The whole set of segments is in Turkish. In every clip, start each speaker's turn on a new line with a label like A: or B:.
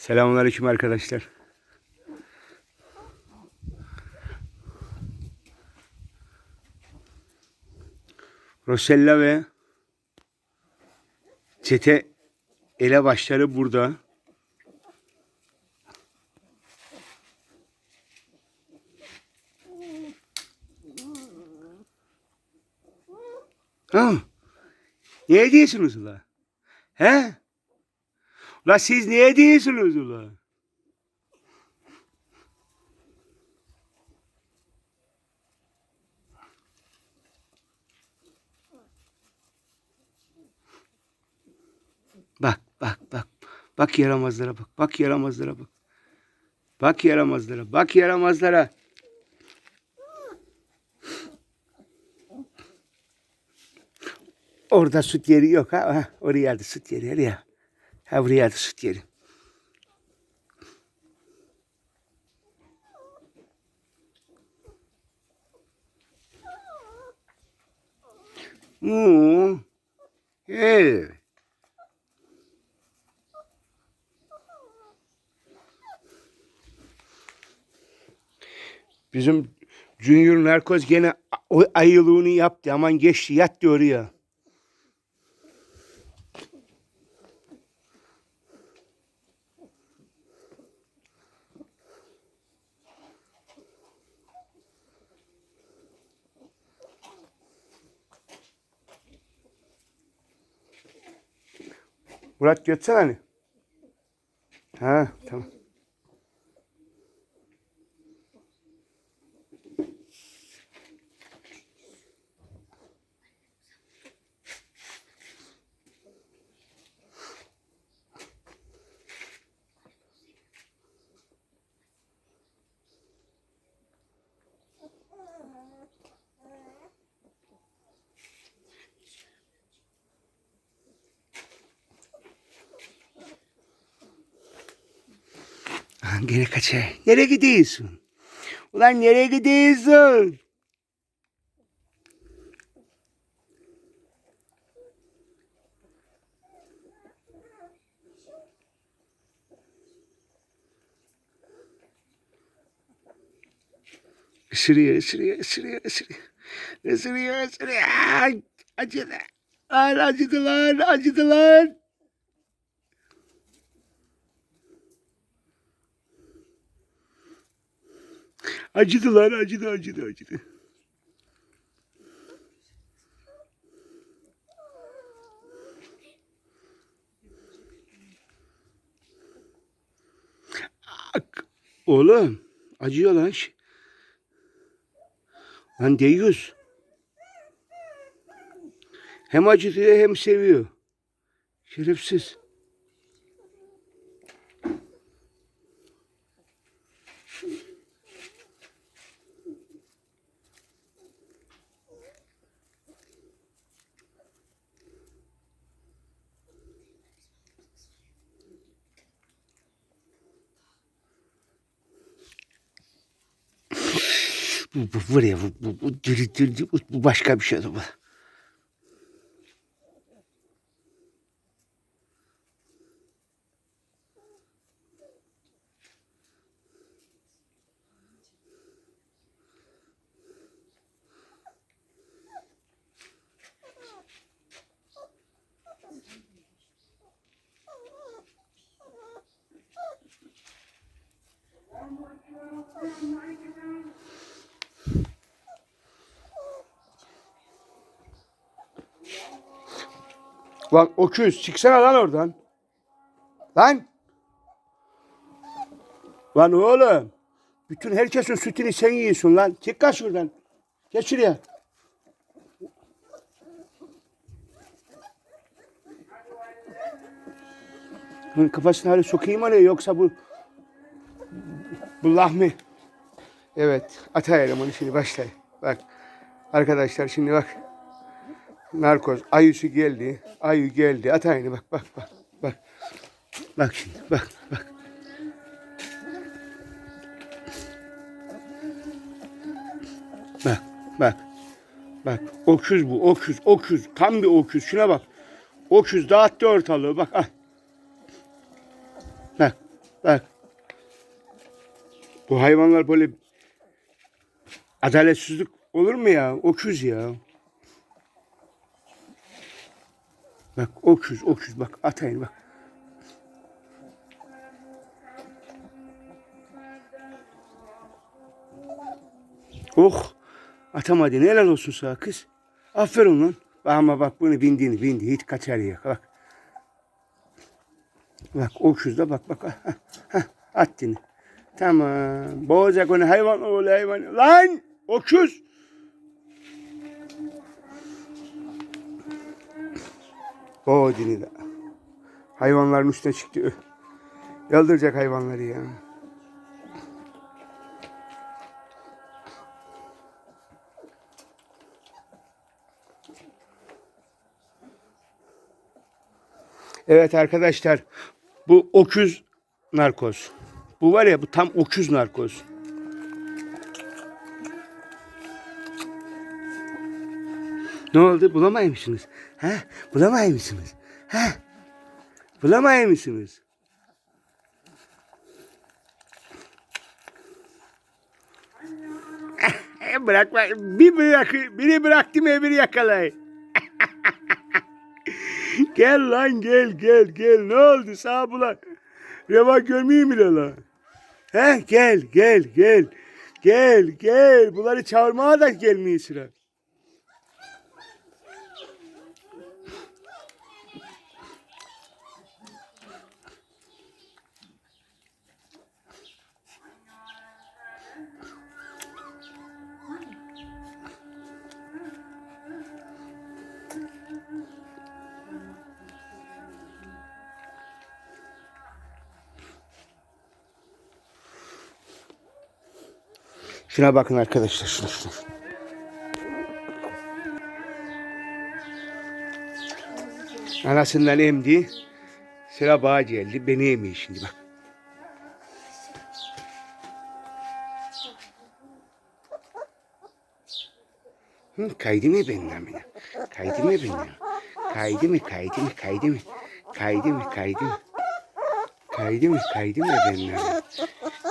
A: Selamünaleyküm arkadaşlar. Rosella ve çete elebaşları burada. Ha? Ne diyorsunuz ula? He? Ula siz ne diyorsunuz ula? Bak bak bak. Bak yaramazlara bak. Bak yaramazlara bak. Bak yaramazlara. Bak yaramazlara. Orada süt yeri yok ha. oraya da süt yeri oraya. Ha buraya da süt yeri. Hmm. Bizim Junior Narkoz gene ayılığını yaptı. Aman geçti yattı oraya. Murat geçsene hani. Ha tamam. Lan Gene kaça. Nereye gidiyorsun? Ulan nereye gidiyorsun? Isırıyor, ısırıyor, ısırıyor, ısırıyor. Isırıyor, ısırıyor. Acıdı. Lan acıdı lan, acıdı lan. Acıdı lan, acıdı, acıdı, acıdı. Ak- Oğlum, acıyor lan. Lan deyiz. Hem acıtıyor hem seviyor. Şerefsiz. Bu, bu var ya bu, bu, bu, bu başka bir şey bu. Lan öküz çıksana lan oradan. Lan. Lan oğlum. Bütün herkesin sütünü sen yiyorsun lan. Çık kaç şuradan. Geç şuraya. Bunun kafasını hadi sokayım oraya yoksa bu bu lahmi. Evet. Atayalım onu şimdi başlayın. Bak. Arkadaşlar şimdi bak. Narkoz. Ayısı geldi. Ayı geldi. At aynı bak bak bak. Bak. Bak şimdi bak bak. Bak bak. Bak oküz bu oküz oküz. Tam bir oküz. Şuna bak. Oküz dağıttı ortalığı bak. Al. Bak. Bak. Bu hayvanlar böyle adaletsizlik olur mu ya? Öküz ya. Bak öküz, öküz bak atayın bak. Oh atamadı helal olsun sana kız. Aferin lan. Ama bak bunu bindiğini bindi hiç kaçar ya bak. Bak öküz de bak bak. Hah, hah, attın. Tamam. Boğacak onu hayvan oğlu hayvan. Lan öküz. Boğdini de. Hayvanların üstüne çıktı. Yaldıracak hayvanları ya. Evet arkadaşlar bu oküz narkoz. Bu var ya bu tam oküz narkoz. Ne oldu bulamay mısınız? Ha? Bulamay mısınız? Ha? Bulamay mısınız? Bırakma. Bir bırak, biri bıraktım öbürü yakalay. gel lan gel gel gel. Ne oldu sağ bulan? Reva görmeyeyim mi lan? He gel gel gel. Gel gel. Bunları çağırmaya da gelmiyor sıra. Şuna bakın arkadaşlar. Şuna şuna. Anasından emdi. Sıra bağa geldi. Beni emiyor şimdi bak. Hı, kaydı mı benim amına? Kaydı mı benim? Kaydı mı? Kaydı mı? Kaydı mı? Kaydı mı? Kaydı mı? Kaydı mı? Kaydı mı benim?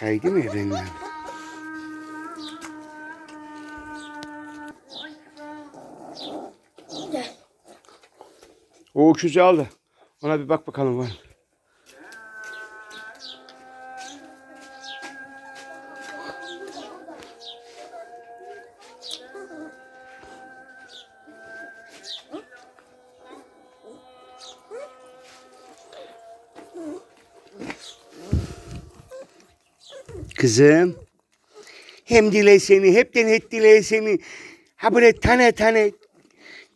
A: Kaydı mı benim? O öküzü aldı. Ona bir bak bakalım var. Kızım. Hem dile seni, hepten et dile seni. Ha böyle tane tane,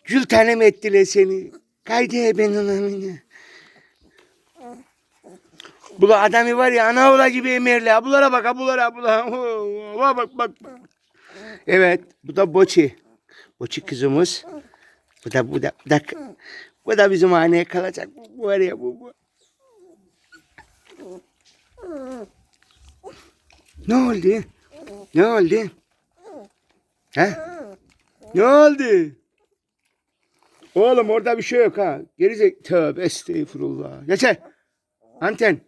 A: gül tane mi ettiler seni? Kaydı ben ona. Bula adamı var ya ana ola gibi emerli. Abulara bak abulara abula. Bak bak bak. bak. Evet bu da Boçi. Boçi kızımız. Bu da bu da bu da, bu da bizim haneye kalacak. Bu var ya bu. bu. Ne oldu? Ne oldu? Ha? Ne oldu? Oğlum orada bir şey yok ha. Gerizek. Tövbe estağfurullah. Geçer. Anten.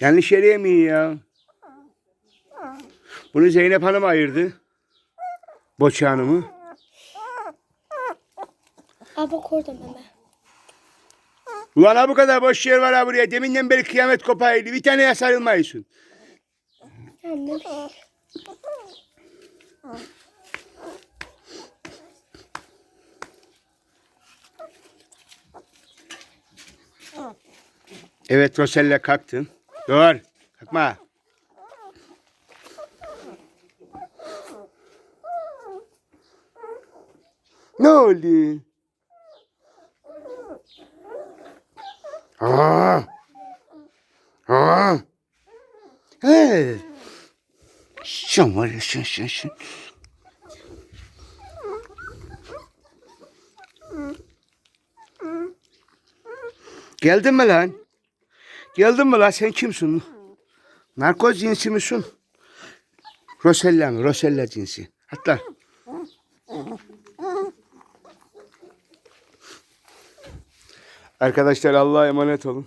A: Yanlış yere yemiyor ya. Bunu Zeynep Hanım ayırdı. Boçi Hanım'ı.
B: Aa bak orada meme.
A: Ulan ha bu kadar boş yer var ha buraya. Deminden beri kıyamet kopaydı. Bir tane sarılmayısın.
B: Anne.
A: Evet Rosella kalktın. Dur. Kalkma. Ne oldu? Aa. Aa. He. Sen var ya sen sen sen. Geldin mi lan? Geldin mi lan? Sen kimsin? Narkoz cinsi misin? Rosella mı? Rosella cinsi. Hatta. Arkadaşlar Allah'a emanet olun.